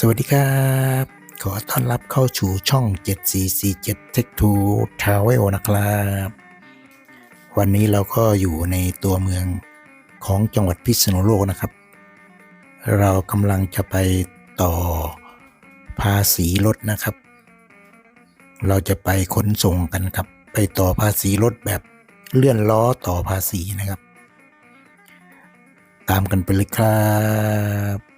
สวัสดีครับ ขอต้อนรับเข้าสู่ช่อง 7447 Tech to Travel นะครับ วันนี้เราก็อยู่ในตัวเมืองของจังหวัดพิษณุโลกนะครับ เรากำลังจะไปต่อภาษีรถนะครับ เราจะไปขนส่งกันครับ ไปต่อภาษีรถแบบเลื่อนล้อต่อภาษีนะครับ ตามกันไปเลยครับ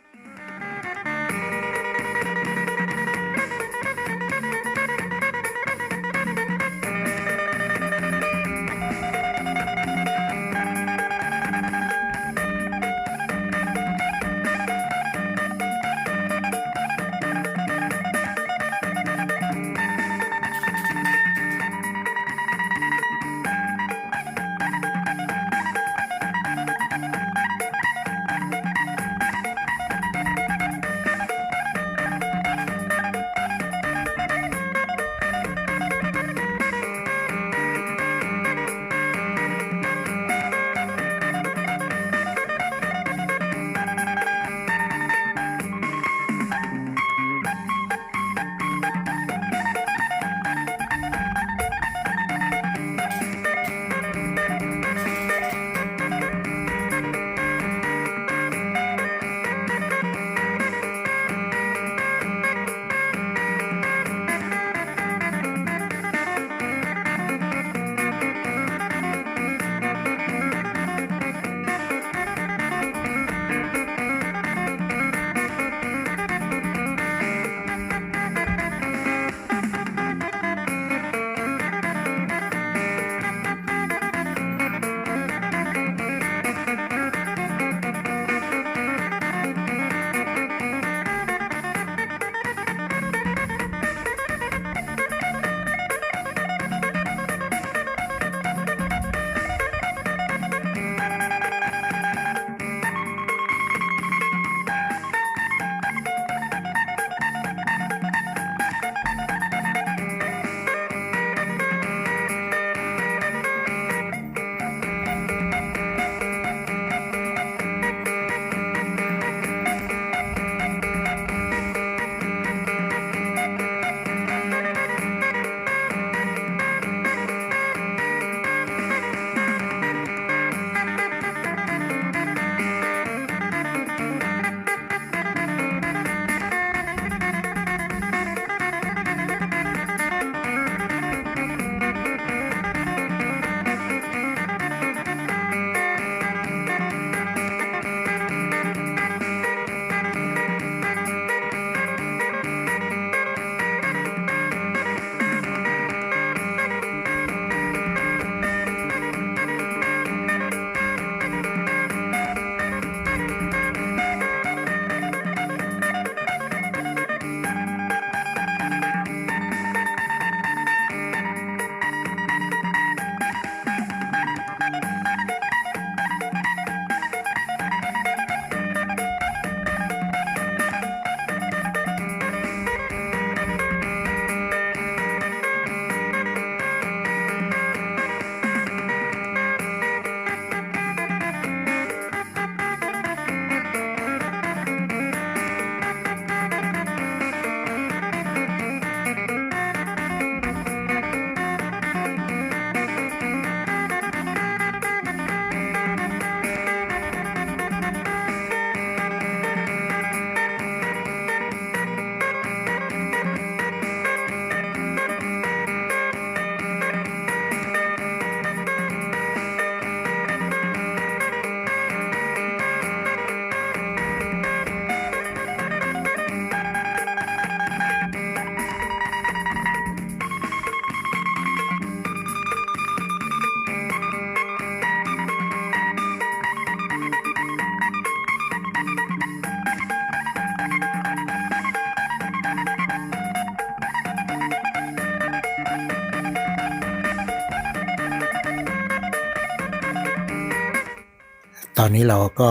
ตอนนี้เราก็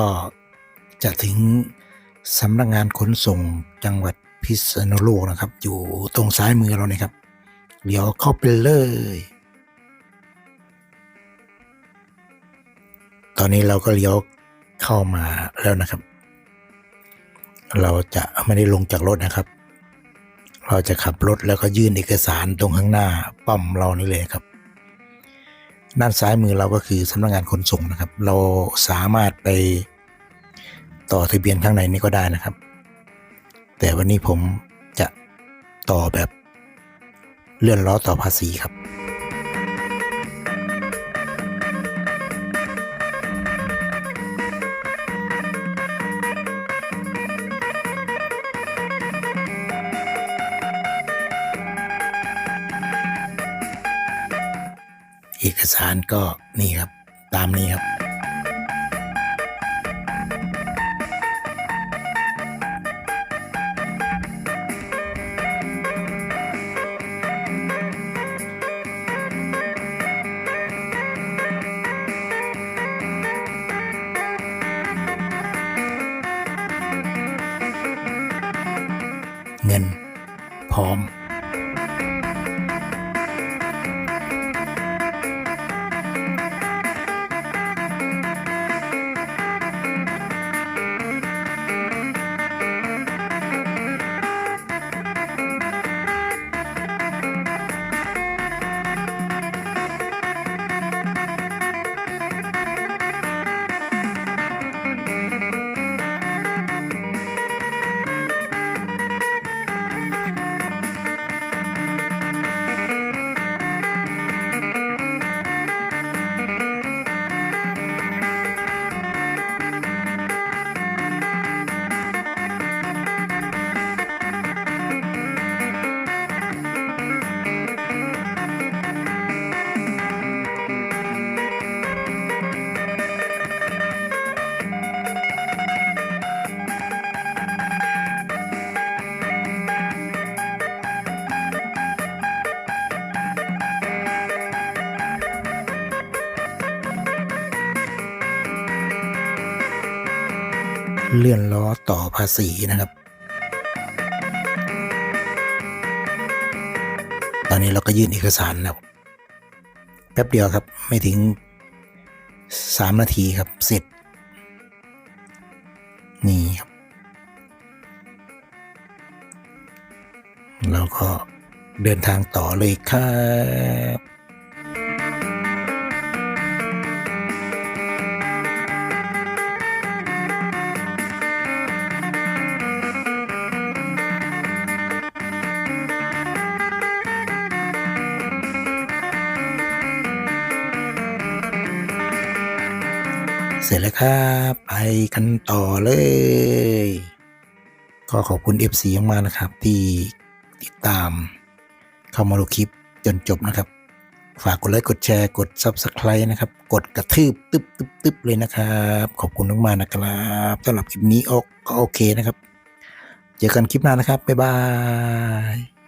จะถึงสำนักงานขนส่งจังหวัดพิษณุโลกนะครับ อยู่ตรงซ้ายมือเราเนี่ยครับเลี้ยวเข้าไปเลย ตอนนี้เราก็เลี้ยวเข้ามาแล้วนะครับ เราจะไม่ได้ลงจากรถนะครับ เราจะขับรถแล้วก็ยื่นเอกสารตรงข้างหน้าป้อมเรานี่เลยครับ ด้านซ้ายมือเราก็คือสำนักงานขนส่งนะครับ เราสามารถไปต่อทะเบียนข้างในนี้ก็ได้นะครับ แต่วันนี้ผมจะต่อแบบเลื่อนล้อต่อภาษีครับ อกสารก็นี่ครับ ตามนี้ครับ เงิน พร้อม เลื่อนล้อต่อภาษีนะครับ ตอนนี้เราก็ยื่นเอกสารแล้วแป๊บเดียวครับไม่ถึงสามนาทีครับเสร็จ นี่ครับ เราก็เดินทางต่อเลยครับ เสร็จแล้วครับ ไปกันต่อเลย ก็ขอบคุณ FC มากนะครับ ที่ติดตามเข้ามาดูคลิปจนจบนะครับ ฝากกดไลค์กดแชร์กด Subscribe นะครับ กดกระทืบตึ๊บตึ๊บตึ๊บเลยนะครับ ขอบคุณมากๆนะครับสำหรับคลิปนี้โอก็โอเคนะครับ เจอกันคลิปหน้านะครับ บ๊ายบาย